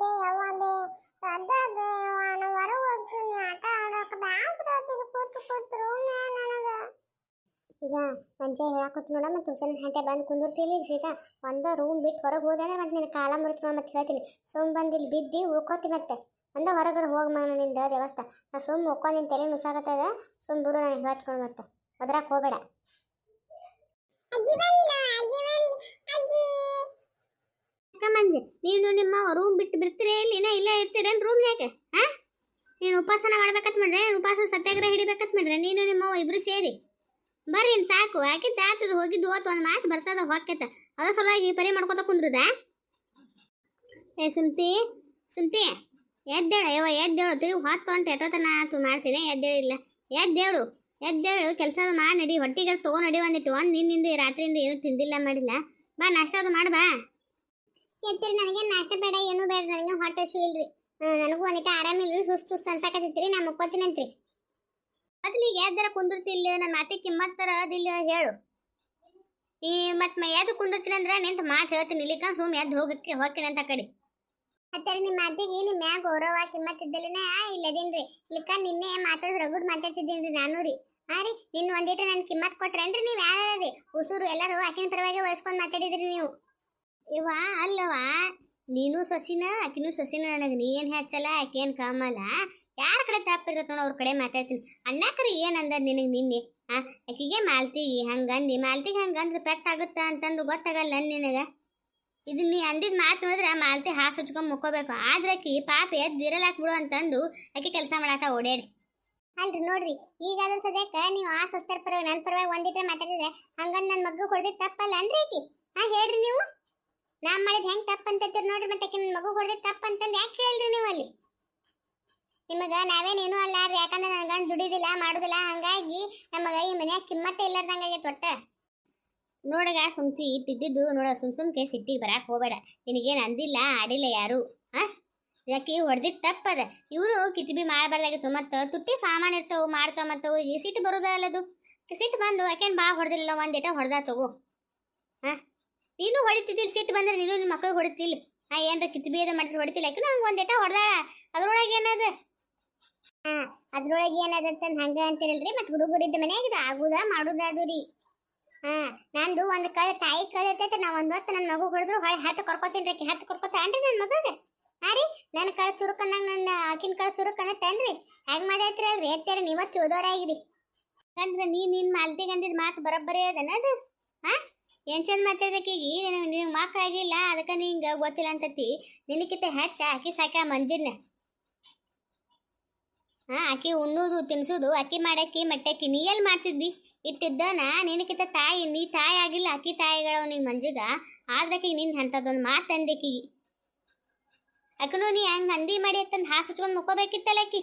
ಬೇ ಅವ್ವ ಅದೇ ಅದ ಬೇ ಅವ್ವ ನಾ ಹೊರಗೆ ಹೋಗ್ತೀನಿ ಆಟ ಆಡೋಕೆ ಬ್ಯಾಸ್ರ ಕೂತು ಕೂತು ನನಗೆ. ಈಗ ಮಂಚೆ ಹೇಳಾಕತ್ತು ನೋಡ, ಮತ್ತು ಟ್ಯೂಷನ್ ಗಂಟೆ ಬಂದು ಕುಂದಿರ್ತೀನಿ. ಸೀದಾ ಒಂದ ರೂಮ್ ಬಿಟ್ಟು ಹೊರಗೆ ಹೋದ್ರೆ ಮತ್ತೆ ನಿನ್ನ ಕಾಲ ಮುರಿತು ಮತ್ತೆ ಹೇಳ್ತೀನಿ. ಸುಮ್ ಬಂದು ಇಲ್ಲಿ ಬಿದ್ದು ಉಳ್ಕೋತಿ ಮತ್ತೆ. ಒಂದ ಹೊರಗಡೆ ಹೋಗಿ ಮಾಡ ನಿಂದ ದೇವಸ್ಥಾನ. ನಾ ಸುಮ್ ಮುಕ್ಕೊಂಡು ನಿನ್ನ ತಲೆ ನುಸಾಕತ್ತದ ಸುಮ್ ಬಿಡು, ನನಗೆ ಹೇಳ್ಕೊಂಡು ಮತ್ತೆ. ಅದ್ರಾಗ ಹೋಗ್ಬೇಡ. ಮಂಜೆ ನೀನು ನಿಮ್ಮ ರೂಮ್ ಬಿಟ್ಟು ಬಿಡ್ತೀರಿ ಇಲ್ಲಿ? ಇಲ್ಲೇ ಇರ್ತೀರೇನು ರೂಮ್ ಯಾಕೆ? ಹಾ ನೀನು ಉಪಾಸನ ಮಾಡ್ಬೇಕತ್ ಮಾಡ್ರೆ ಉಪವಾಸ ಸತ್ಯಾಗ್ರಹ ಹಿಡಿಬೇಕತ್ ಮಾಡ್ರೆ ನೀನು ನಿಮ್ಮ ಇಬ್ರು ಸೇರಿ. ಬರ್ರಿ ಇನ್ ಸಾಕು. ಯಾಕಿಂತ ಆತದ ಹೋಗಿದ್ದು ಓತ್, ಒಂದು ಮಾತು ಬರ್ತದ ಹೊಕ್ಕೈತ ಅದ ಸಲುವಾಗಿ ಪರಿ ಮಾಡ್ಕೋತ ಕುಂದ್ರದ? ಏ ಸುಮ್ತಿ ಸುಮ್ತಿ ಎದ್ದೇಳ. ಯವ್ವ ಎದ್ದೇಳು. ತಿರುಗಿ ಹೊತ್ತು ಅಂತ ಎಟೋತನ ಆತು, ಮಾಡ್ತೀನಿ. ಎದ್ದೇಳಿಲ್ಲ ಎದ್ದೇಳು ಎದ್ದೇಳು. ಕೆಲಸ ಮಾಡಿ ನಡಿ. ಹೊಟ್ಟಿಗೆ ತೊಗೊಂಡು ನಡಿ ಒಂದಿಟ್ಟು. ಒಂದು ನಿನ್ನಿಂದ ರಾತ್ರಿಯಿಂದ ಏನು ತಿಂದಿಲ್ಲ ಮಾಡಿಲ್ಲ. ಬಾ, ನಾಷ್ಟ ಅದು ಮಾಡಿ, ಬಾ. ಎತ್ತಿರಿ ನನಗೆ ನಾಷ್ಟ ಬೇಡ, ಏನು ಬೇಡ, ನನಗೆ ಹೊಟ್ಟೆ ಹಸು ಇಲ್ರಿ. ನನಗೂ ಒಂದಿಟ ಆರಾಮಿಲ್ರಿ ಸುಸ್ತು ಸುಸ್ತು ಅನ್ಸಾಕತ್ತಿತ್ರಿ, ನಾ ಮುಕ್ಕೋತೀನಂತ್ರಿ ಮೊದಲಿಗೆ ಎದ್ದರ ಕುಂದಿರ್ತಿಲ್ಲ ನನ್ನ ಮಾತಿಗೆ ಕಿಮ್ಮತ್ತರ ಅದಿಲ್ಲ ಹೇಳು. ಈ ಮತ್ ಎದ್ದು ಕುಂದಿರ್ತೀನಿ ಅಂದ್ರೆ ನಿಂತ ಮಾತು ಹೇಳ್ತೀನಿ ಇಲ್ಲಿಕ ಸುಮ್ ಎದ್ದು ಹೋಗಕ್ಕೆ ಹೋಗ್ತೀನಿ ಅಂತ ಕಡೆ. ಅತ್ತರಿ ನಿಮ್ಮ ಮಾತಿಗೆ ನಿಮ್ಮ ಮ್ಯಾಗ ಗೌರವ ಕಿಮ್ಮತ್ ಇದ್ದಲಿನ ಇಲ್ಲದೇನ್ರಿ ಇಲ್ಲಿಕ ನಿನ್ನೆ ಮಾತಾಡ್ ರಗುಡ್ ಮಾತಾಡ್ತಿದ್ದೀನ್ರಿ ನಾನು ರೀ. ಹಾ ರೀ ನಿನ್ನ ಒಂದಿಟ ನನ್ ಕಿಮ್ಮತ್ ಕೊಟ್ರೇನ್ರಿ ನೀವು ರೀ? ಉಸುರು ಎಲ್ಲರೂ ಆಕಿನ ಪರವಾಗಿ ವಹಿಸ್ಕೊಂಡ್ ಮಾತಾಡಿದ್ರಿ ನೀವು. ಇವ ಅಲ್ಲವಾ, ನೀನು ಸೊಸಿನ, ಆಕಿನೂ ಸೊಸಿನ ನನಗೆ ನೀ ಏನು ಹೆಚ್ಚಲ್ಲ ಆಕೇನು ಕಮ್ಮಲ್ಲ ಯಾರ ಕಡೆ ತಪ್ಪಿರ್ತೈತೆ ನೋಡು ಅವ್ರ ಕಡೆ ಮಾತಾಡ್ತೀನಿ. ಅಣ್ಣಕ್ರಿ ಏನು ಅಂದದ್ ನಿನಗೆ ನಿನ್ನೆ? ಆ, ಆಕಿಗೆ ಮಾಲ್ತಿಗೆ ಹಂಗಂದು. ಮಾಲ್ತಿಗೆ ಹಂಗಂದ್ರೆ ಪೆಟ್ಟಾಗುತ್ತಾ ಅಂತಂದು ಗೊತ್ತಾಗಲ್ಲ ನಿನಗೆ? ಇದು ನೀ ಅಂದಿದ್ದು ಮಾತು ನೋಡಿದ್ರೆ ಮಾಲ್ತಿ ಹಾಸು ಹಚ್ಕೊಂಡು ಮುಕ್ಕೋಬೇಕು. ಆದ್ರೆ ಆಕಿ ಪಾಪ ಎದ್ದು ಇರಲಾಕ್ ಬಿಡು ಅಂತಂದು ಆಕೆ ಕೆಲಸ ಮಾಡಾಕ ಓಡಾಡಿ. ಅಲ್ರಿ, ನೋಡ್ರಿ. ಈಗಾದ್ರೂ ಸದ್ಯಕ್ಕೆ ನೀವು ಆ ಸ್ವಸ್ಥರ ಪರವಾಗಿ ನನ್ನ ಪರವಾಗಿ ಒಂದಿದ್ರೆ ಮಾತಾಡಿದ್ರೆ ಹಂಗಂದು ನನ್ನ ಮಗು ಹೊಡೆದಿದ್ದು ತಪ್ಪಲ್ಲ ಅಂದ್ರೆ ಆಕಿ? ಹಾಂ ಹೇಳ್ರಿ ನೀವು. ನಾ ಮಾಡಿದ್ ಹೆಂಗ್ ತಪ್ಪ ಅಂತ ನೋಡ್ರಿ ಮತ್ತೆ ನನ್ನ ಮಗು ಹೊಡೆದ ತಪ್ಪ ಅಂತಂದು ಯಾಕೆ ಹೇಳ್ರಿ ನೀವು ಅಲ್ಲಿ? ನಿಮಗ ನಾವೇನೇನು ಅಲ್ಲ ಯಾಕಂದ್ರೆ ನನ್ನ ಗಂಡ ದುಡಿದಿಲ್ಲ, ಮಾಡುದಿಲ್ಲ, ಹಂಗಾಗಿ ನಮಗ ಈ ಮನ್ಯಾಗ ಕಿಮ್ಮತ್ತೆ ಇಲ್ಲಾರ್ದಂಗಾಗೈತೆ ಒಟ್ಟ. ನೋಡಗ ಸುಮ್ತಿ ಇಟ್ಟಿದ್ದು ನೋಡ ಸುಮ್ ಸುಮ್ಕೆ ಇಟ್ಟಿಗೆ ಬರಾಕ್ ಹೋಗ್ಬೇಡ. ನಿನಗೇನು ಅಂದಿಲ್ಲ, ಆಡಿಲ್ಲ ಯಾರು? ಯಾಕೆ ಹೊಡೆದಿದ್ದು ತಪ್ಪದ? ಇವರು ಕಿತಿಬಿ ಮಾಡಬಾರ್ದಾಗಿತ್ತು, ಮತ್ತು ತುಟ್ಟಿ ಸಾಮಾನು ಇರ್ತಾವು, ಮಾಡ್ತಾವ ಮತ್ತು ಸಿಟ್ಟು ಬರೋದಲ್ಲದು. ಸಿಟ್ಟು ಬಂದು ಯಾಕೇನು ಬಾ ಹೊಡೆದಿಲ್ಲ ಒಂದೇಟ ಹೊಡೆದ ತಗೋ. ಹಾ? ನೀನು ಹೊಡಿತಿದ್ದಿಲ್ಲ, ಸಿಟ್ಟು ಬಂದ್ರೆ ನೀನು ನಿಮ್ಮ ಮಕ್ಕಳು ಹೊಡಿತಿಲ್ಲ. ಹಾ ಏನ್ರ ಕಿತ್ತು ಅದು ಮಾಡಿದ್ರೆ ಹೊಡಿತಿಲ್ಲ. ಯಾಕೆ ನಂಗೆ ಒಂದೇಟ ಹೊಡೆದಾಳ. ಅದ್ರೊಳಗೆ ಏನದ? ಹಾಂ, ಅದ್ರೊಳಗೆ ಏನದ ಅಂತ ಹಂಗ ಅಂತಿರಲ್ರಿ, ಮತ್ತೆ ಹುಡುಗರಿದ್ದ ಮನ್ಯಾಗ ಇದು ಆಗುದ, ಮಾಡುದ ಅದು ರೀ. ಹಾಂ, ನಂದು ಒಂದು ಕಳೆ ತಾಯಿ ಕಳೆ ಇರ್ತೈತೆ. ನಾ ಒಂದು ಹೊತ್ತು ನನ್ನ ಮಗು ಹೊಡೆದ್ರು ಹೊಳೆ ಹತ್ತು ಕರ್ಕೋತೀನಿ ರೀ ಹತ್ತು ಕರ್ಕೋತ ಅನ್ರಿ ನನ್ನ ಮಗಗೆ ಹಾಂ ರೀ ನನ್ನ ಕಳೆ ಚುರುಕನ್ನಂಗ ನನ್ನ ಆಕಿನ ಕಳೆ ಚುರುಕನ್ನ ತನ್ರಿ ಹೆಂಗ್ ಮಾಡೈತ್ರಿ ಅಲ್ರಿ? ಎತ್ತೇರಿ ನೀವ ತಿಳಿದೋರಾಗಿರಿ ಅಂದ್ರೆ ನೀ ನಿನ್ ಮಾಲ್ತಿಗೆ ಅಂದಿದ್ದು ಮಾತು ಬರೋಬ್ಬರಿ ಅದನ್ನ ಅದು ಹಾ? ಏನ್ ಚಂದ ಮಾತಾಡ್ಬೇಕೀಗಿ ನಿನಗೆ ನಿನಗೆ ಮಕ್ಕಳಾಗಿಲ್ಲ ಅದಕ್ಕೆ ನಿಂಗೆ ಗೊತ್ತಿಲ್ಲ ಅಂತತಿ ನಿನಕಿತ ಹೆಚ್ಚ ಆಕಿ ಸಾಕ ಮಂಜಿನ ಹಾ ಆಕಿ ಉಣ್ಣುದು, ತಿನ್ಸುದು, ಅಕ್ಕಿ ಮಾಡಕ್ಕಿ, ಮಟ್ಟಕ್ಕಿ, ನೀ ಎಲ್ಲಿ ಮಾಡ್ತಿದ್ದಿ? ಇಟ್ಟಿದ್ದನ ನಿನಕಿತ ತಾಯಿ, ನೀ ತಾಯಿ ಆಗಿಲ್ಲ, ಅಕ್ಕಿ ತಾಯಿಗಳು ನಿಂಗೆ ಮಂಜುಗ ಆದ್ರಕಿ ನಿನ್ ಹೆಂತದೊಂದು ಮಾತು ಅಕ್ಕನು ನೀ ಹಂಗೆ ಅಂದಿ ಮಾಡಿ ಅಂತಂದು ಹಾಸು ಹಚ್ಕೊಂಡು ಅಕ್ಕಿ.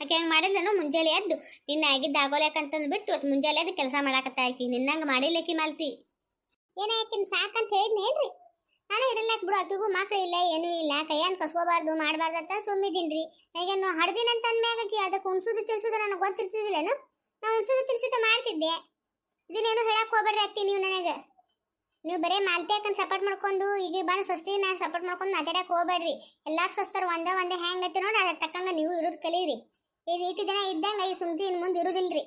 ಆಕೆ ಹಂಗೆ ಮಾಡಿದ್ಲನು ಮುಂಜಾನೆ ಎದ್ದು. ನಿನ್ನ ಆಗಿದ್ದ ಆಗೋಲ್ಯಾಕಂತಂದು ಬಿಟ್ಟು ಇವತ್ತು ಮುಂಜಾನೆ ಎದ್ದು ಕೆಲಸ ಮಾಡಾಕತ್ತ ಆಕಿ ನಿನ್ನಂಗೆ ಮಾಡಿಲ್ಲಕಿ ಮಾಲ್ತಿ. ಆಕಿನ ಸಾಕಂತ ಹೇಳಿದ್ನೇನ್ರಿ ನಾನು ಇರಲ್ಲಾಕ್ ಬಿಡು ಅತ್ತಿಗೂ ಮಕ್ಳು ಇಲ್ಲ, ಏನೂ ಇಲ್ಲ. ಕೈಯನ್ ಕಸ್ಕೋಬಾರ್ದು, ಮಾಡಬಾರ್ದು ಅಂತ ಸುಮ್ಮಿದ್ದೀನ್ರಿ. ಈಗೇನು ಹಡ್ದಿನಂತ ಅಂದ್ಮ್ಯಾಗ ಆಕಿ ಅದಕ್ಕೆ ಉಣ್ಸುದು ತಿಳಿಸೋದು ನನಗೆ ಗೊತ್ತಿರ್ತಿದ್ದಿಲ್ಲೇನು? ನಾನು ಉಣ್ಸುದು ತಿನ್ಸುದು ಮಾಡ್ತಿದ್ದೆ. ಇದನ್ನೇನು ಹೇಳಕ್ ಹೋಗ್ಬೇಡ್ರಿ ಅತ್ತಿ ನೀವು ನನಗೆ. ನೀವು ಬರೇ ಮಾಲ್ತಿ ಹಾಕಂಡ್ ಸಪೋರ್ಟ್ ಮಾಡ್ಕೊಂಡು ಈಗ ಬಂದು ಸ್ವಸ್ತಿ ನಾನು ಸಪೋರ್ಟ್ ಮಾಡ್ಕೊಂಡು ಮಾತಾಡಕ್ಕೆ ಹೋಗ್ಬೇಡ್ರಿ. ಎಲ್ಲಾರು ಸ್ವಸ್ಥರು ಒಂದೇ ಒಂದೇ ಹೆಂಗ್ ಐತಿ ನೋಡಿ ಅದಕ್ಕೆ ತಕ್ಕಂಗ ನೀವು ಇರೋದು ಕಲೀರಿ. ಈ ರೀತಿ ದಿನ ಇದ್ದಂಗೆ ಈ ಸುಮ್ತಿ ಇನ್ನು ಮುಂದೆ ಇರುದಿಲ್ರಿ.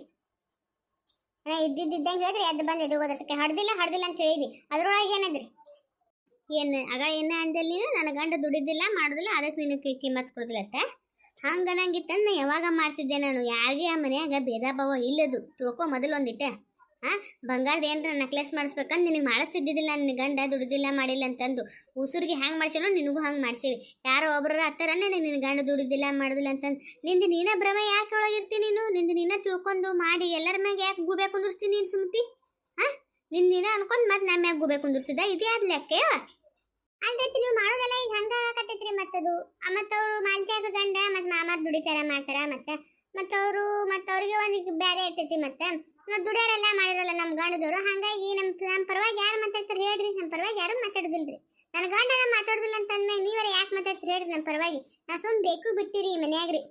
ನಾ, ಇದ್ದಿದ್ದಂಗೆ ಹೇಳಿದ್ರಿ ಎದ್ದು ಬಂದು ಎದ್ದು ಅದಕ್ಕೆ. ಹಡ್ದಿಲ್ಲ ಹಡ್ದಿಲ್ಲ ಅಂತ ಹೇಳಿದ್ವಿ ಅದ್ರೊಳಗೆ ಏನಂದ್ರಿ? ಏನು, ಆಗ ಏನ ಅಂದಲ್ಲಿ ನನ್ನ ಗಂಡ ದುಡಿದಿಲ್ಲ, ಮಾಡುದಿಲ್ಲ ಅದಕ್ಕೆ ನಿನಗೆ ಕಿಮ್ಮತ್ ಕೊಡುದಿಲ್ಲತ್ತ ಹಂಗೆ ನಂಗಿತ್ತಂದು ಯಾವಾಗ ಮಾಡ್ತಿದ್ದೆ ನಾನು? ಯಾರಿಗೆ ಆ ಮನೆಯಾಗ ಭೇದ ಭಾವ ಇಲ್ಲದು. ತಿಳ್ಕೊ ಮೊದಲು ಒಂದಿಟ್ಟ. ಹಾ ಬಂಗಾರದ ಏನ್ರ ನೆಕ್ಲೆಸ್ ಮಾಡಿಸ್ಬೇಕಂತ ನಿನಗೆ ಮಾಡಿಸ್ತಿದ್ದಿದ್ದಿಲ್ಲ, ನನ್ನ ಗಂಡ ದುಡಿದಿಲ್ಲ, ಮಾಡಿಲ್ಲ ಅಂತಂದು. ಉಸುರಿಗೆ ಹ್ಯಾಂಗೆ ಮಾಡ್ಸೇನೋ ನಿನಗೂ ಹಂಗೆ ಮಾಡ್ಸೇವಿ. ಯಾರೋ ಒಬ್ಬರ ಹತ್ತಾರ ನಿನಗೆ ನಿನ್ನ ಗಂಡ ದುಡಿದಿಲ್ಲ, ಮಾಡಿದಿಲ್ಲ ಅಂತಂದು. ನಿಂದು ನೀನ ಭ್ರಮೆ ಯಾಕೆ ಒಳಗಿರ್ತಿ ನೀನು? ನಿಂದು ನಿನ್ನ ತಿಳ್ಕೊಂಡು ಮಾಡಿ, ಎಲ್ಲರ ಮ್ಯಾಗ ಯಾಕೆ ಗುಬೆ ಕುಂದಿರ್ಸ್ತೀನಿ ನೀನು ಸುಮ್ತಿ? ಹಾಂ ನಿನ್ನ ನೀನ ಅನ್ಕೊಂಡು ಮತ್ತೆ ನಮ್ಮ ಮ್ಯಾಗ ಗುಬೆ ಕುಂದಿರ್ಸಿದ? ಇದೇ ಆದ ಲೆಕ್ಕ? ಅಲ್ರಿ ನೀವು ಮಾಡೋದೆಲ್ಲ ಈಗ ಹಂಗ ಆಗತ್ತೈತ್ರಿ ಮತ್ತದು. ಮತ್ತವರು ಮಾಲ್ತ್ಯಾಗ ಗಂಡ ಮತ್ತು ಮಾಮಾರ್ ದುಡಿತಾರ, ಮಾಡ್ತಾರ ಮತ್ತೆ. ಮತ್ತವರು ಮತ್ತವ್ರಿಗೆ ಒಂದು ಬೇರೆ ಇರ್ತೈತಿ ಮತ್ತೆ. ದುಡಿಯೋರೆಲ್ಲ ಮಾಡಿರಲ್ಲ ನಮ್ಮ ಗಂಡದವರು, ಹಾಗಾಗಿ ನಮ್ಮ ನಮ್ ಪರವಾಗಿ ಯಾರು ಮಾತಾಡ್ತಾರೆ ಹೇಳ್ರಿ ನಮ್ಮ ಪರವಾಗಿ ಯಾರು ಮಾತಾಡುದಿಲ್ರಿ. ನನ್ನ ಗಂಡ ಮಾತಾಡೋದಿಲ್ಲ ಅಂತ ಅಂದ್ಮೇಲೆ ನೀವರ ಯಾಕೆ ಮಾತಾಡ್ತೀರಿ ಹೇಳ್ರಿ ನಮ್ಮ ಪರವಾಗಿ. ನಾ ಸುಮ್ ಬೇಕು ಬಿಟ್ಟಿರಿ ಮನ್ಯಾಗ್ರಿ.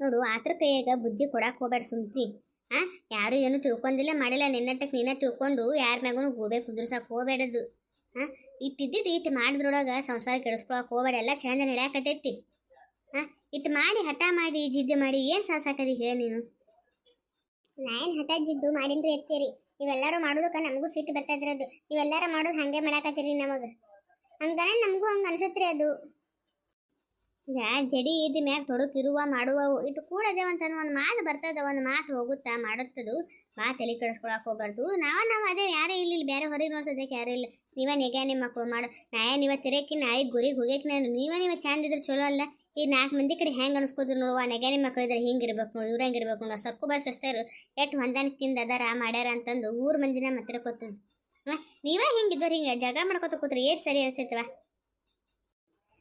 ನೋಡು, ಆತರ ಕೈಯಾಗ ಬುದ್ಧಿ ಕೊಡಾಕ್ ಹೋಗ್ಬೇಡ ಸುಮ್ತಿ ಆ, ಯಾರು ಏನು ತಿಳ್ಕೊಂಡಿಲ್ಲ, ಮಾಡಿಲ್ಲ ನಿನ್ನಟ್ಟಕ್ಕೆ ನೀನೇ ತಿಳ್ಕೊಂಡು ಯಾರ ಮ್ಯಾಗೂ ಗೋಬೆ ಕುದುರ್ಸಕ್ ಹೋಗ್ಬೇಡದು. ಆ ಇಟ್ಟಿದ್ದಿದ್ದು ಇಟ್ಟು ಮಾಡಿದ್ರೊಳಗೆ ಸಂಸಾರ ಕೆಡಿಸ್ಕೊಳಕ್ ಹೋಗ್ಬೇಡ, ಎಲ್ಲ ಚಂದ ನಡೆಯಾಕತೈತಿ ಹಾ ಇಟ್ಟು ಮಾಡಿ ಹಠ ಮಾಡಿ, ಜಿದ್ದೆ ಮಾಡಿ ಏನು ಸಾಸಾಕದಿ ಹೇಳ ನೀನು. ನಾ ಏನ್ ಹಠ ಜಿದ್ದು ಮಾಡಿಲ್ರಿ ಎತ್ತೀರಿ? ಇವೆಲ್ಲಾರು ಮಾಡೋದಕ್ಕ ನಮಗೂ ಸಿಟ್ಟು ಬರ್ತದ್ರಿ ಅದು. ಇವೆಲ್ಲಾರ ಮಾಡೋದು ಹಂಗೆ ಮಾಡಾಕತ್ತೀರಿ ನಮಗ. ಹಂಗ ನಮಗೂ ಹಂಗ ಅನ್ಸತ್ರಿ ಅದು. ಯಾ, ಜಡಿ ಇದ್ದ ಮ್ಯಾಗ ತೊಡಕಿರುವ ಮಾಡುವವು. ಇದು ಕೂಡದೇವಂತ ಒಂದು ಮಾತು ಬರ್ತದ, ಒಂದು ಮಾತು ಹೋಗುತ್ತಾ ಮಾಡುತ್ತದು. ಬಾ, ತಲೆ ಕೆಡಿಸ್ಕೊಳಕ್ ಹೋಗ್ಬಾರ್ದು ನಾವ, ನಾವ್ ಅದೇ ಯಾರೇ ಇಲ್ಲ ಬೇರೆ ಹೊರಗೆ ನೋಡ್ಸೋದಕ್ಕೆ ಯಾರೂ ಇಲ್ಲ. ನೀವ ನಿಗ ನಿಮ್ಮ ಮಕ್ಕಳು ಮಾಡು. ನಾಯ, ನೀವ ತಿರಕಿ ನಾಯಿ ಗುರಿಗೆ ಹೋಗಕ್ಕೆ ನಾನು. ನೀವ ನೀವ ಚಂದ ಇದ್ರೆ ಚಲೋ ಅಲ್ಲ. ಈ ನಾಲ್ಕು ಮಂದಿ ಕಡೆ ಹೆಂಗೆ ಅನಿಸ್ಕೋದ್ರು ನೋಡುವ ನೆಗೆ ನಿಮ್ಮ ಇದ್ರೆ ಇದ್ರೆ ಹಿಂಗಿರ್ಬೇಕು ನೋಡಿ, ಇವ್ರು ಹೆಂಗಿರ್ಬೇಕು ನೋಡಿ. ಸಕ್ಕು ಅಷ್ಟರು ಎಟ್ ಹೊಂದಾಣಿಕೆಯಿಂದ ಅದಾರ, ಮಾಡ್ಯಾರ ಅಂತಂದು ಊರು ಮಂದಿನ ಮಾತ್ರ ಗೊತ್ತದ. ನೀವೇ ಹಿಂಗಿದ್ದವ್ರು ಹಿಂಗೆ ಜಗ ಮಾಡ್ಕೊತ ಕೂತ್ರಿ ಏಟ್ ಸರಿ ಅನ್ಸೈತವ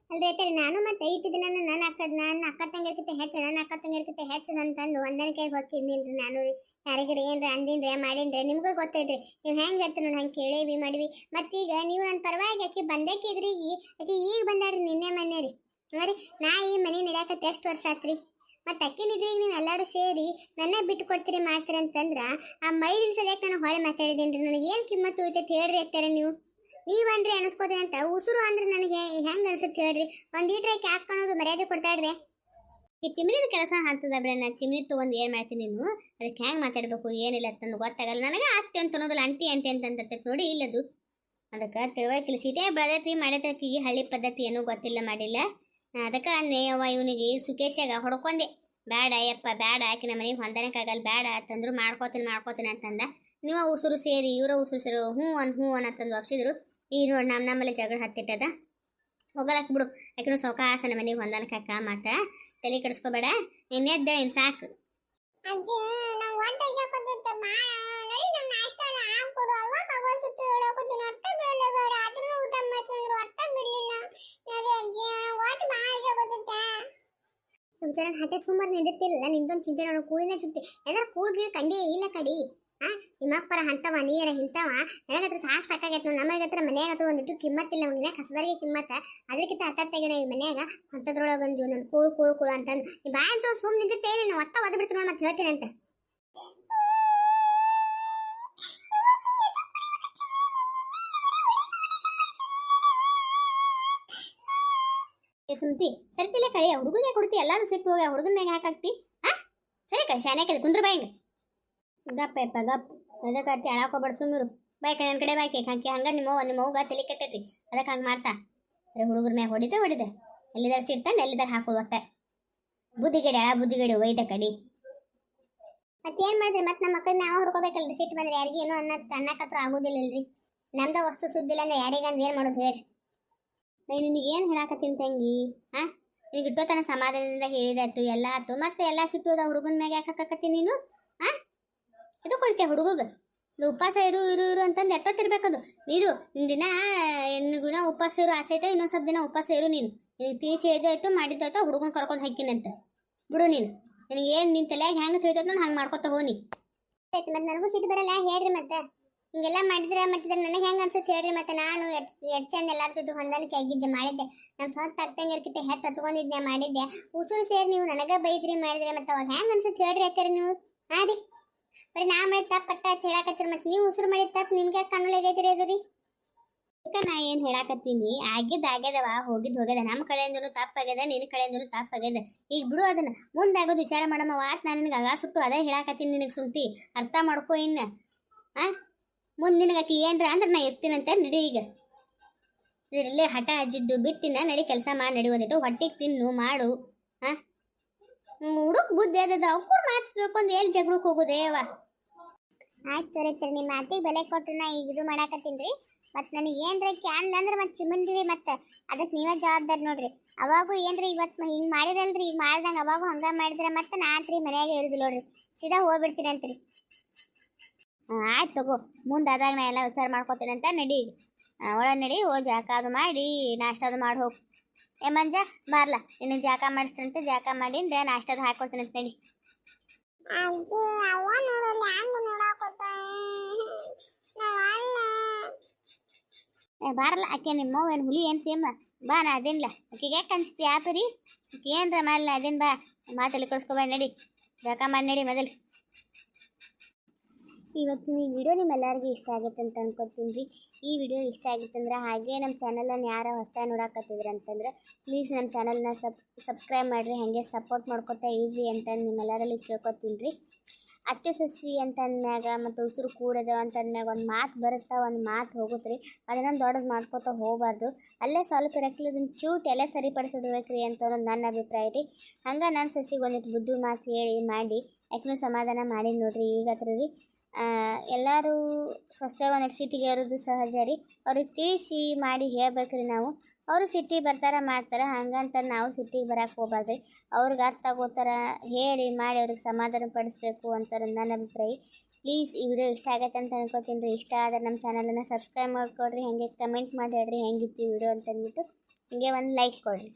ಅಲ್ರಿ ಐತರಿ ನಾನು ಮತ್ತೆ ಐತಿ ದಿನ ನನ್ನ ಅಕ್ಕ ನನ್ನ ಅಕ್ಕ ತಂಗಿರ್ಕಿತ ಹೆಚ್ಚು ನನ್ನ ಅಕ್ಕ ತಂಗಿರ್ಕಿತ ಹೆಚ್ಚು ಅಂತಂದು ಹೊಂದಾಣಿಕೆ ಹೋಗ್ತಿದ್ನಿಲ್ರಿ ನಾನು. ಯಾರಿಗಾರ ಏನ್ರ ಅಂದಿನ್ರೆ, ಮಾಡಿನ್ರೆ, ನಿಮ್ಗೂ ಗೊತ್ತೈತ್ರಿ. ನೀವು ಹೆಂಗೆ ಹೇಳ್ತೀರ ನೋಡಿ, ಹಂಗೆ ಕೇಳೇವಿ, ಮಾಡಿವಿ. ಮತ್ತೀಗ ನೀವು ನನ್ನ ಪರವಾಗಿ ಆಕೆ ಬಂದೇಕಿದ್ರಿ ಆಕೆ ಈಗ ಬಂದಾಡ್ರಿ ನಿನ್ನೆ ಮೊನ್ನೆ ರೀ ನೋಡಿ, ನಾ ಈ ಮನೆ ನಡ್ಯಾಕತ್ತೆ ಎಷ್ಟು ವರ್ಷ ಆತ್ರಿ? ಮತ್ತೆ ಅಕ್ಕಿನಿದ್ರೆ ಈಗ ನೀವು ಎಲ್ಲರೂ ಸೇರಿ ನನ್ನ ಬಿಟ್ಟು ಕೊಡ್ತೀರಿ ಮಾಡ್ತೀರ ಅಂತಂದ್ರ ಆ ಮೈಲಿನ ಸಲಕ್ಕೆ ನಾನು ಹೊಳೆ ಮಾತಾಡಿದ್ದೀನಿ ನನಗೆ? ಏನು ಕಿಮ್ಮತ್ತು ಉಳಿತೈತೆ ಹೇಳ್ರಿ ಅತ್ತಾರೆ ನೀವು? ನೀವನ್ರಿ ಅನಿಸ್ಕೋತೀನಿ ಅಂತ, ಉಸುರು ಅಂದ್ರೆ ನನಗೆ ಹೆಂಗೆ ಅನ್ಸುತ್ತೆ ಹೇಳ್ರಿ? ಒಂದು ಲೀಟ್ರ್ ಹಾಕಿ ಹಾಕೋಣೋದು ಮರ್ಯಾದೆ ಕೊಡ್ತಾಡ್ರಿ ಈ ಚಿಮ್ನಿದ ಕೆಲಸ ಬ್ರೆ, ನಾ ಚಿಮ್ನಿ ತೊಗೊಂಡು ಏನು ಮಾಡ್ತೀನಿ ನೀನು? ಅದಕ್ಕೆ ಹೆಂಗೆ ಮಾತಾಡಬೇಕು, ಏನಿಲ್ಲ ಅಂತಂದು ಗೊತ್ತಾಗಲ್ಲ. ನನಗೆ ಆಗ್ತಿ ಅಂತ ಅನ್ನೋದಿಲ್ಲ ಅಂಟಿ ಅಂಟಿ ಅಂತ ಅಂತೈತೆ ನೋಡಿ, ಇಲ್ಲದು. ಅದಕ್ಕೆ ತಿಳುವಳಿಕೆ ಸಿಟೇ ಬೆಳೆದೈತಿ ಮಾಡೈತಿ ಹಳ್ಳಿ ಪದ್ಧತಿ ಏನೂ ಗೊತ್ತಿಲ್ಲ ಮಾಡಿಲ್ಲ. ಅದಕ್ಕೆ ನೇಯವ್ವ ಇವನಿಗೆ ಸುಕೇಶಾಗ ಹೊಡ್ಕೊಂಡೆ. ಬೇಡ ಯಪ್ಪ ಬೇಡ ನಮ್ಮ ಮನೆಗೆ ಹೊಂದಾಣಿಕಾಗಲ್ಲ ಬೇಡ ಅಂತಂದ್ರು ಮಾಡ್ಕೋತೀನಿ ಮಾಡ್ಕೋತೀನಿ ಅಂತಂದ. ನೀವು ಉಸಿರು ಸೇರಿ, ಇವರ ಉಸಿರು ಸೇರು, ಹ್ಞೂ ಅನ್, ಹ್ಞೂ ಅನ್ನತ್ತಂದು ಒಪ್ಸಿದ್ರು. ಈ ನೋಡಿ ನಮ್ಮ ನಮ್ಮಲ್ಲಿ ಜಗಳ ಹತ್ತಿಟ್ಟದ ಹೋಗಲಕ್ ಬಿಡು. ಯಾಕಂದ್ರೆ ನಮ್ಮ ಮನೆಗೆ ಹೊಂದಾಣಿಕೆ ಅಕ್ಕ ಮಾತ ತಲೆ ಕೆಡಿಸ್ಕೋಬೇಡ. ನೀನ್ ಎದ್ದ ಇನ್ ಸಾಕು ಅಜ್ಜಿ ನಾವು ಹೊಟ್ಟೆ ಹಾಕೋದಿತ್ತು ಮಾಡ ನೋಡಿ ನಮ್ಮ ನಾಷ್ಟ ಹಾಕೊಡು ಅವಾಗ ಆಗೋಸಿತ್ತು ಹೇಳೋಕೋತೀನಿ ಹೊಟ್ಟೆ ಬಿಡಲ್ಲ ಬೇಡ ಅದನ್ನ ಊಟ ಮಾಡ್ತಿದ್ರು ಹೊಟ್ಟೆ ಬಿಡಲಿಲ್ಲ ನೋಡಿ ಅಜ್ಜಿ ಹೊಟ್ಟೆ ಭಾಳ ಆಗೋದಿತ್ತೆ ಜನ ಹಟ್ಟೆ ಸುಮಾರು ನಿಂದಿರ್ತಿಲ್ಲ ನಿಮ್ದೊಂದು ಚಿಂತೆ ನೋಡು ಕೂಡಿನ ಚಿಂತೆ. ಎಲ್ಲ ಕೂಡ್ಗಿ ಕಂಡೇ ಇಲ್ಲ ಕಡಿ. ಆ ನಿಮ್ಮಪ್ಪರ ಹಂತವ, ನೀರ ಹಿಂತವ, ನನಗತ್ರ ಸಾಕು ಸಾಕಾಗೈತೆ ನಮಗೆ ಹತ್ರ ಮನ್ಯಾಗ ಹತ್ರ ಒಂದಿಟ್ಟು ಕಿಮ್ಮತ್ತಿಲ್ಲ ಒಂದಿನ ಕಸದರಿಗೆ ಕಿಮ್ಮತ್ತ. ಅದಕ್ಕಿಂತ ಹತ್ತಾಗ್ತಾಗ ಈ ಮನ್ಯಾಗ ಹಂತದ್ರೊಳಗೆ ಒಂದು ಒಂದು ಕೂಳು ಕೂಳು ಕೂಳು ಅಂತಂದು. ಬಾಯ್ ಅಂತ ಸುಮ್ ನಿಂತಿರ್ತೇನೆ ನಾವು ಒತ್ತ ಒದ್ದು ಬಿಡ್ತೀನಿ ಮತ್ತೆ ಹೇಳ್ತೀನಿ ಅಂತ ಏ, ಸುಮ್ತಿ. ಸರಿತಿಲ್ಲ ಕಳಿ ಕೊಡ್ತಿ ಎಲ್ಲಾರು ಸಿಟ್ಟು ಹೋಗಿ ಮ್ಯಾಗ ಹಾಕಾಕ್ತಿ ಆ? ಸರಿ ಕಳಿ ಶಾನೆ ಕಲಿ ಕುಂದ್ರ ಬಾಯಿಂಗ ಗಪ್ಪ ಯಪ್ಪ ಗಪ್ ಅದಕ್ಕೆ ಅಳಾಕೋಬೇಡ ಸುಮ್ಮರು ಬಾಯ್ಕ ನನ್ನ ಕಡೆ ಬಾಯ್ಕೆ ಹಾಕಿ. ಹಂಗ ನಿಮ್ಮ ನಿಮ್ಮ ಅವ್ಗ ತಲೆ ಕೆಟ್ಟೈತಿ. ಅದಕ್ಕೆ ಹಂಗೆ ಮಾಡ್ತಾ. ಅರೆ ಹುಡುಗರ ಮ್ಯಾಗ ಹೊಡಿತ ಹೊಡಿದೆ ಎಲ್ಲಿದಾರ ಸಿಡ್ತಾನೆ ಎಲ್ಲಿದಾರ ಹಾಕೋದು ಒಟ್ಟೆ. ಬುದ್ಧಿಗೇಡಿ ಅಳ ಬುದ್ಧಿಗೇಡಿ ಒಯ್ದ ಕಡಿ. ಮತ್ತೇನು ಮಾಡಿದ್ರಿ? ಮತ್ತೆ ನಮ್ಮ ಮಕ್ಕಳನ್ನ ನಾವು ಹುಡ್ಕೋಬೇಕಲ್ರಿ? ಸಿಟ್ಟು ಬಂದ್ರೆ ಯಾರಿಗೆ ಏನೋ ಅನ್ನ ಅನ್ನಕತ್ರ ಆಗೋದಿಲ್ಲ ಇಲ್ರಿ ನಮ್ದ ವಸ್ತು ಸುದ್ದಿಲ್ಲ ಅಂದ್ರೆ ಯಾರಿಗಂದ್ರೆ ಏನ್ ಮಾಡೋದು ಹೇಳ್ರಿ? ನಾನು ನಿನಗೆ ಏನು ಹೇಳಾಕತ್ತೀನಿ ತಂಗಿ? ಹಾಂ ನಿನಗೆ ಇಟ್ಟೋತನ ಸಮಾಧಾನದಿಂದ ಹೇಳಿದಾಯ್ತು ಎಲ್ಲ ಆತು ಮತ್ತೆ ಎಲ್ಲ ಸಿಟ್ಟೋದ ಹುಡುಗನ ಮ್ಯಾಗ ಹಾಕಕತ್ತಿ ನೀನು? ಹಾ ಇದು ಕೊಡ್ತೀಯ ಹುಡುಗಗ? ಉಪವಾಸ ಇರು ಇರು ಇರು ಅಂತಂದು ಎಟ್ಟೊತ್ತಿರ್ಬೇಕದು ನೀರು ದಿನ ನಿನಗುನ ಉಪವಾಸ ಇರು, ಆಸೆ ಐತೆ ಇನ್ನೊಂದು ಸ್ವಲ್ಪ ದಿನ ಉಪವಾಸ ಇರು ನೀನು. ನಿನಗೆ ತೀಸಿ ಏಜಾಯ್ತು ಮಾಡಿದ್ದಾಯ್ತು ಹುಡುಗನ ಕರ್ಕೊಂಡು ಹಾಕಿನಂತ ಬಿಡು ನೀನು. ನಿನಗೆ ಏನು ನಿನ್ನ ತಲೆಯಾಗ ಹೆಂಗೆ ತಿಳಿತೈತೆ ನೋಡಿ, ಹಂಗೆ ಮಾಡ್ಕೊತ ಆಯ್ತು ಮತ್ತೆ ನನಗೂ ಸಿಟ್ಟು ಬರಲ್ಲ, ಹೇಳ್ರಿ ಮತ್ತೆ. ಹಿಂಗೆಲ್ಲ ಮಾಡಿದ್ರೆ ಮತ್ತೆ ನನಗೆ ಹೆಂಗೆ ಅನ್ಸುತ್ತೆ ಹೇಳ್ರಿ ಮತ್ತೆ ನಾನು ಎಟ್ ಚಂದ ಎಲ್ಲಾರ ಜೊತೆ ಹೊಂದಾಣಿಕೆ ಆಗಿದ್ದೆ, ಮಾಡಿದ್ದೆ. ನಮ್ಮ ಸ್ವಂತ ಅಕ್ಕಂಗಿರ್ಕಿತ್ತೆ ಹೆಚ್ಚು ಹಚ್ಕೊಂಡಿದ್ದೆ, ಮಾಡಿದ್ದೆ. ಉಸುರು ಸೇರಿ ನೀವು ನನಗೆ ಬೈದ್ರಿ, ಮಾಡಿದ್ರೆ, ಮತ್ತೆ ಅವಾಗ ಹೆಂಗೆ ಅನ್ಸುತ್ತೆ ಹೇಳ್ರಿ ಯಾಕಂದ್ರೆ ನೀವು? ಹಾಂ ರೀ. ಬರೀ ನಾ ಮಾಡಿದ ತಪ್ಪ ಅಂತ ಹೇಳಕತ್ತೀರಿ ಮತ್ತೆ ನೀವು ಉಸುರು ಮಾಡಿದ ತಪ್ಪು ನಿಮ್ಗೆ ಕಣ್ಣಲ್ಲಿ ಅದು ರೀ. ನಾ ಏನು ಹೇಳಾಕತ್ತೀನಿ, ಆಗಿದ್ ಆಗ್ಯದವ ಹೋಗಿದ್ದು ಹೋಗ್ಯದ. ನಮ್ಮ ಕಡೆಯಿಂದನು ತಪ್ಪಾಗ್ಯದ ನಿನ್ನ ಕಡೆಯಿಂದನು ತಪ್ಪಾಗ್ಯದ ಈಗ ಬಿಡು ಅದನ್ನ. ಮುಂದಾಗೋದು ವಿಚಾರ ಮಾಡಮ್ಮ, ವಾಟ್ ನಾನು ನಿನಗೆ ಸುಟ್ಟು ಅದೇ ಹೇಳಾಕತ್ತೀನಿ ನಿನಗೆ ಸುಂತಿ. ಅರ್ಥ ಮಾಡ್ಕೋ ಇನ್ನ. ಆ? ಮುಂದೆ ನಿನಗೆ ಏನ್ರ ಅಂದ್ರೆ ನಾ ಇರ್ತೀನಂತ ನಡಿ ಈಗ. ಇದರಲ್ಲಿ ಹಠ ಅಜ್ಜಿದ್ದು ಬಿಟ್ಟಿನ ನಡಿ ಕೆಲಸ ಮಾಡಿ, ನಡಿ ಒಂದಿಟ್ಟು ಹೊಟ್ಟಿಗೆ ತಿನ್ನು, ಮಾಡು ಹಾಂ ಹುಡುಕ್ ಬುದ್ಧಿ ಅದ ಅವ್ಕೂರ್ ಮಾತು ಅಂದ್ರೆ ಎಲ್ಲಿ ಜಗಳಕ್ಕೆ ಹೋಗೋದೇವ ಆಯ್ತು ಸರಿ ನಿಮ್ಮ ಮಾತಿಗೆ ಬೆಲೆ ಕೊಟ್ಟು ನಾ ಈಗ ಇದು ಮಾಡಾಕತ್ತೀನಿ ರೀ. ಮತ್ತೆ ನನಗೆ ಏನ್ರ ಕ್ಯಾನ್ಲ ಅಂದ್ರೆ ಮತ್ತೆ ಚಿಮ್ಮನ್ರಿ ಮತ್ತೆ ಅದಕ್ಕೆ ನೀವೇ ಜವಾಬ್ದಾರಿ ನೋಡ್ರಿ. ಅವಾಗೂ ಏನ್ರಿ ಇವತ್ತು ಹಿಂಗೆ ಮಾಡಿರಲ್ರಿ ಈಗ ಮಾಡ್ದಂಗೆ ಅವಾಗೂ ಹಂಗ ಮಾಡಿದ್ರೆ ಮತ್ತೆ ನಾತ್ರಿ ಮನೆಯಾಗೆ ಇರುದಿಲ್ಲ ನೋಡ್ರಿ. ಸೀದಾ ಹೋಗ್ಬಿಡ್ತೀನಿ ಅಂತ್ರಿ ಆಯ್ತು ತಗೋ. ಮುಂದೆ ಆದಾಗ ನಾ ಎಲ್ಲ ವಿಚಾರ ಮಾಡ್ಕೊತೇನೆ ಅಂತ ನಡಿ. ಒಳ ನಡಿ ಓ ಜಾಕ ಅದು ಮಾಡಿ ನಾಷ್ಟ ಅದು ಮಾಡಿ ಹೋಗು. ಏ ಮಂಜ ಬಾರ್ಲ. ನಿನಗೆ ಜಾಕ ಅಂತ ಜಾಕ ಮಾಡಿಂದ ನಾಷ್ಟ ಅದು ಹಾಕೊಡ್ತೀನಿ ಅಂತ ನಡಿ. ಏ ಬಾರಲ್ಲ ಆಕೆ ನಿಮ್ಮ ಏನು ಹುಲಿ ಏನು ಸೇಮ ಬಾ ನಾ ಅದೇನಿಲ್ಲ ಅಕ್ಕಿಗೆ ಯಾಕೆ ಅನ್ಸ್ತಿ ಆಪರಿ ಏನ್ರ ಮಾಡಲ್ಲ ಅದೇನು ಬಾ. ಮಾತಲ್ಲಿ ಕಳ್ಸ್ಕೊಬೇಡ ನಡಿ. ಜಾಕ ಮಾಡಿ ನಡಿ ಮೊದಲು. ಇವತ್ತಿನ ಈ ವಿಡಿಯೋ ನಿಮ್ಮೆಲ್ಲರಿಗೂ ಇಷ್ಟ ಆಗುತ್ತೆ ಅಂತ ಅನ್ಕೋತೀನಿ ರೀ. ಈ ವಿಡಿಯೋ ಇಷ್ಟ ಆಗಿತ್ತಂದ್ರೆ ಹಾಗೆ ನಮ್ಮ ಚಾನಲನ್ನು ಯಾರೋ ಹೊಸ ನೋಡಾಕತ್ತಿದ್ರಿ ಅಂತಂದ್ರೆ ಪ್ಲೀಸ್ ನಮ್ಮ ಚಾನಲ್ನ ಸಬ್ ಸಬ್ಸ್ಕ್ರೈಬ್ ಮಾಡಿರಿ, ಹಾಗೆ ಸಪೋರ್ಟ್ ಮಾಡ್ಕೊತಾ ಇರ್ರಿ ಅಂತ ನಿಮ್ಮೆಲ್ಲರಲ್ಲಿ ಕೇಳ್ಕೊತೀನಿ ರೀ. ಅತ್ತೆ ಸಸಿ ಅಂತ ಅಂದ್ಮ್ಯಾಗ ಮತ್ತು ಉಸಿರು ಕೂಡದು ಅಂತ ಒಂದು ಮಾತು ಬರುತ್ತಾ ಒಂದು ಮಾತು ಹೋಗುತ್ತೆ ರೀ. ಅದನ್ನ ದೊಡ್ಡದು ಮಾಡ್ಕೊತಾ ಹೋಗಬಾರ್ದು. ಅಲ್ಲೇ ಸ್ವಲ್ಪ ಇರಕ್ಲಿ ಅದನ್ನು ಚೂಟ್ ಎಲ್ಲ ಸರಿಪಡಿಸೋದು ರೀ ಅಂತ ಅನ್ನೋದು ನನ್ನ ಅಭಿಪ್ರಾಯ ರೀ. ಹಂಗೆ ನನ್ನ ಸಸಿಗೆ ಒಂದಿಟ್ಟು ಬುದ್ಧಿ ಮಾತು ಹೇಳಿ ಮಾಡಿ ಯಾಕೆ ಸಮಾಧಾನ ಮಾಡಿ ನೋಡ್ರಿ ಈಗ ರೀ. ಎಲ್ಲರೂ ಸ್ವಸ್ಥ ಒಂದಿಟ್ಟು ಸಿಟಿಗೆ ಇರೋದು ಸಹಜ ರೀ. ಅವ್ರಿಗೆ ತಿಳಿಸಿ ಮಾಡಿ ಹೇಳ್ಬೇಕ್ರಿ ನಾವು. ಅವರು ಸಿಟಿ ಬರ್ತಾರೆ ಮಾಡ್ತಾರೆ ಹಂಗಂತ ನಾವು ಸಿಟಿಗೆ ಬರಕ್ಕೆ ಹೋಗ್ಬಾರ್ದು ಅವ್ರಿಗೆ ಅರ್ಥ ಆಗೋಥರ ಹೇಳಿ ಮಾಡಿ ಅವ್ರಿಗೆ ಸಮಾಧಾನ ಪಡಿಸ್ಬೇಕು ಅಂತ ನನ್ನ ಅಭಿಪ್ರಾಯ. ಪ್ಲೀಸ್ ಈ ವಿಡಿಯೋ ಇಷ್ಟ ಆಗತ್ತೆ ಅಂತ ಅನ್ಕೋತೀನಿ ರೀ. ಇಷ್ಟ ಆದರೆ ನಮ್ಮ ಚಾನಲನ್ನು ಸಬ್ಸ್ಕ್ರೈಬ್ ಮಾಡಿಕೊಡ್ರಿ, ಹಾಗೆ ಕಮೆಂಟ್ ಮಾಡಿ ಹೇಳ್ರಿ ಹೆಂಗಿತ್ತು ಈ ವಿಡಿಯೋ ಅಂತ ಅಂದ್ಬಿಟ್ಟು ಹಿಂಗೆ ಒಂದು ಲೈಕ್ ಕೊಡಿರಿ.